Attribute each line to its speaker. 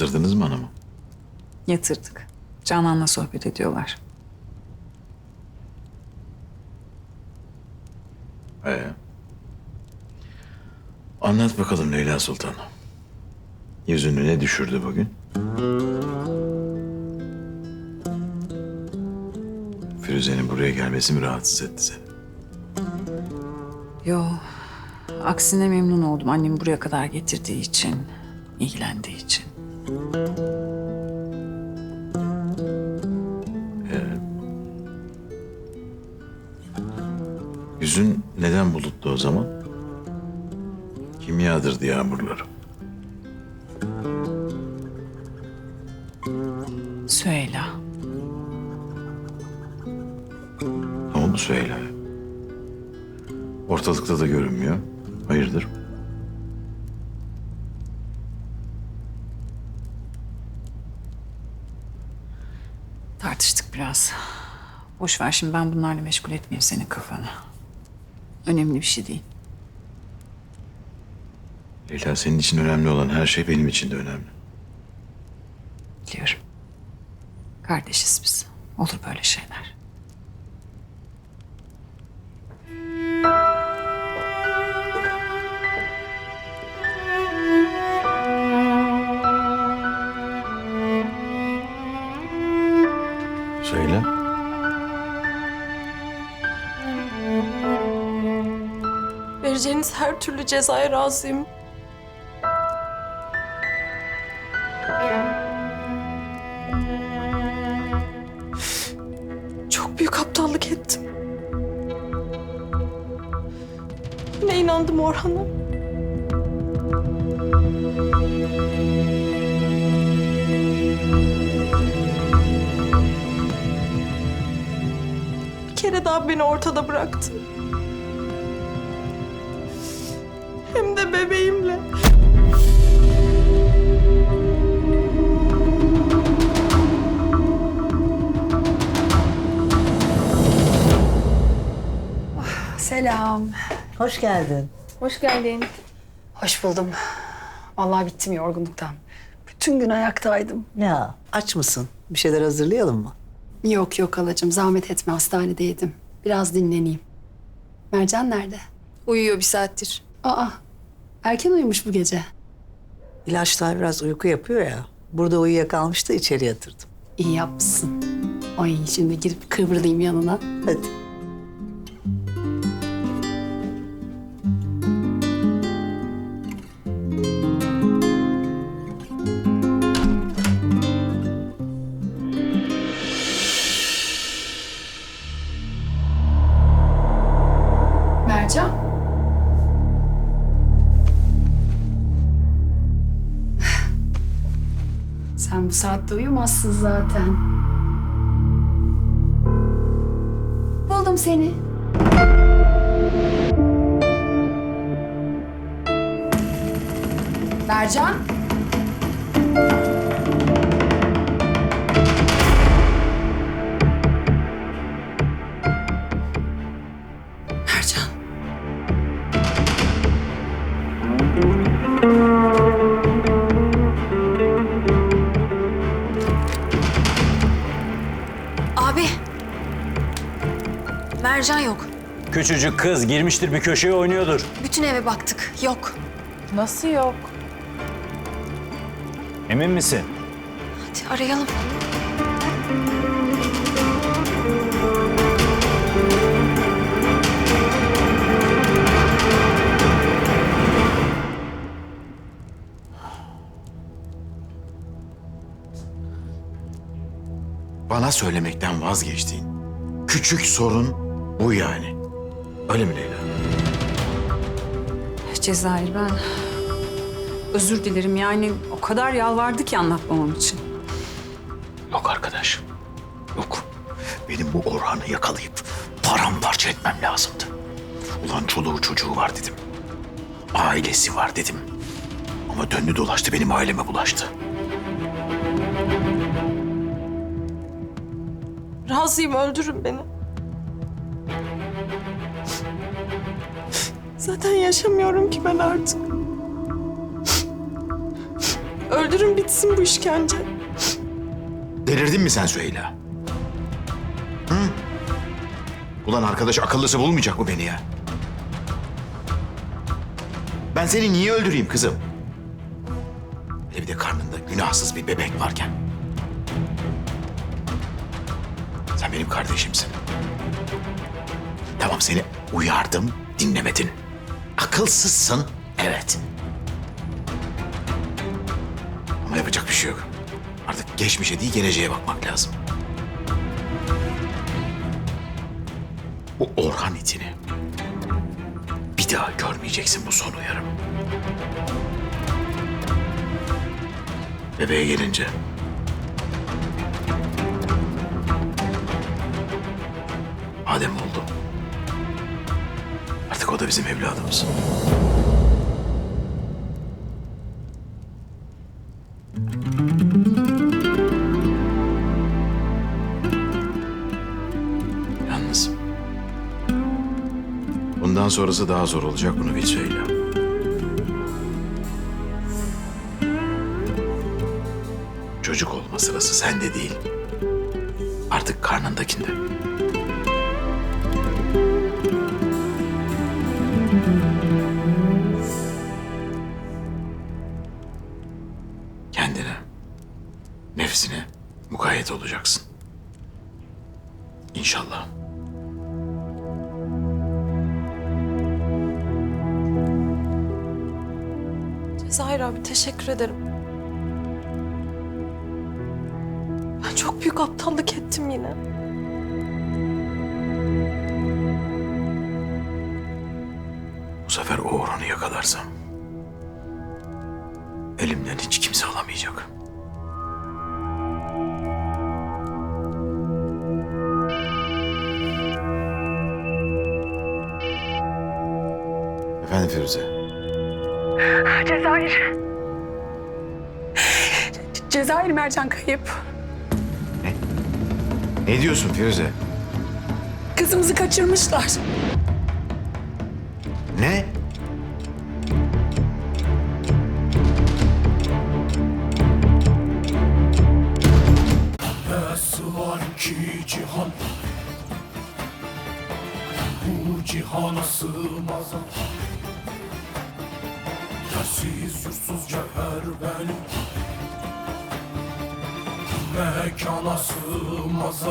Speaker 1: Yatırdınız mı hanımı?
Speaker 2: Yatırdık. Canan'la sohbet ediyorlar.
Speaker 1: Ee? Anlat bakalım Leyla Sultan. Yüzünü ne düşürdü bugün? Firuze'nin buraya gelmesi mi rahatsız etti seni?
Speaker 2: Yo, aksine memnun oldum annemi buraya kadar getirdiği için, ilgilendiği için.
Speaker 1: Yüzün neden bulutlu o zaman? Kim yağdırdı yağmurları?
Speaker 2: Süheyla.
Speaker 1: Ne oldu Süheyla? Ortalıkta da görünmüyor. Hayırdır?
Speaker 2: Biraz. Boş ver şimdi ben bunlarla meşgul etmeyeyim senin kafanı. Önemli bir şey değil.
Speaker 1: Leyla senin için önemli olan her şey benim için de önemli.
Speaker 2: Biliyorum. Kardeşiz biz. Olur böyle şeyler.
Speaker 3: Vereceğiniz her türlü cezaya razıyım. Çok büyük aptallık ettim. Ne inandım Orhan'a. Bir kere daha beni ortada bıraktı. Bebeğimle.
Speaker 4: Selam.
Speaker 5: Hoş geldin.
Speaker 3: Hoş geldin.
Speaker 4: Hoş buldum. Vallahi bittim yorgunluktan. Bütün gün ayaktaydım.
Speaker 5: Ya aç mısın? Bir şeyler hazırlayalım mı?
Speaker 4: Yok yok halacığım zahmet etme hastanedeydim. Biraz dinleneyim. Mercan nerede?
Speaker 3: Uyuyor bir saattir.
Speaker 4: Aa erken uyumuş bu gece.
Speaker 5: İlaçlar biraz uyku yapıyor ya. Burada uyuyakalmış da içeri yatırdım.
Speaker 4: İyi yapmışsın. Ay şimdi girip kıvrılayım yanına.
Speaker 5: Hadi.
Speaker 4: Mercan. Sen bu saatte uyumazsın zaten. Buldum seni. Mercan. Mercan
Speaker 3: yok.
Speaker 6: Küçücük kız girmiştir bir köşeye oynuyordur.
Speaker 3: Bütün eve baktık. Yok.
Speaker 2: Nasıl yok?
Speaker 6: Emin misin?
Speaker 3: Hadi arayalım.
Speaker 1: Bana söylemekten vazgeçtiğin küçük sorun bu yani. Öyle mi Leyla?
Speaker 2: Cezayir ben özür dilerim yani o kadar yalvardı ki anlatmamam için.
Speaker 1: Yok arkadaş. Yok. Benim bu Orhan'ı yakalayıp paramparça etmem lazımdı. Ulan çoluğu çocuğu var dedim. Ailesi var dedim. Ama döndü dolaştı benim aileme bulaştı.
Speaker 3: Razıyım öldürün beni. Zaten yaşamıyorum ki ben artık. Öldürün bitsin bu işkence.
Speaker 1: Delirdin mi sen Süheyla? Hı? Ulan arkadaş akıllısı bulmayacak mı beni ya? Ben seni niye öldüreyim kızım? Hele bir de karnında günahsız bir bebek varken. Sen benim kardeşimsin. Tamam seni uyardım, dinlemedin. Akılsızsın, evet. Ama yapacak bir şey yok. Artık geçmişe değil geleceğe bakmak lazım. Bu Orhan itini bir daha görmeyeceksin bu son uyarım. Bebeğe gelince Adem oldu. Artık o da bizim evladımız. Yalnız bundan sonrası daha zor olacak bunu bil söyle. Çocuk olma sırası sende değil. Artık karnındakinde.
Speaker 3: Cezayir abi teşekkür ederim. Ben çok büyük aptallık ettim yine.
Speaker 1: Bu sefer o Orhan'ı yakalarsam elimden hiç kimse alamayacak. Efendim Firuze.
Speaker 7: Cezayir. Cezayir Mercan kayıp.
Speaker 1: Ne diyorsun Firuze?
Speaker 7: Kızımızı kaçırmışlar.
Speaker 1: Ne?
Speaker 8: Nasıl var ki cihan Bu cihana sığmaz Yersiz yursuz cevher benim Mekana sığmaz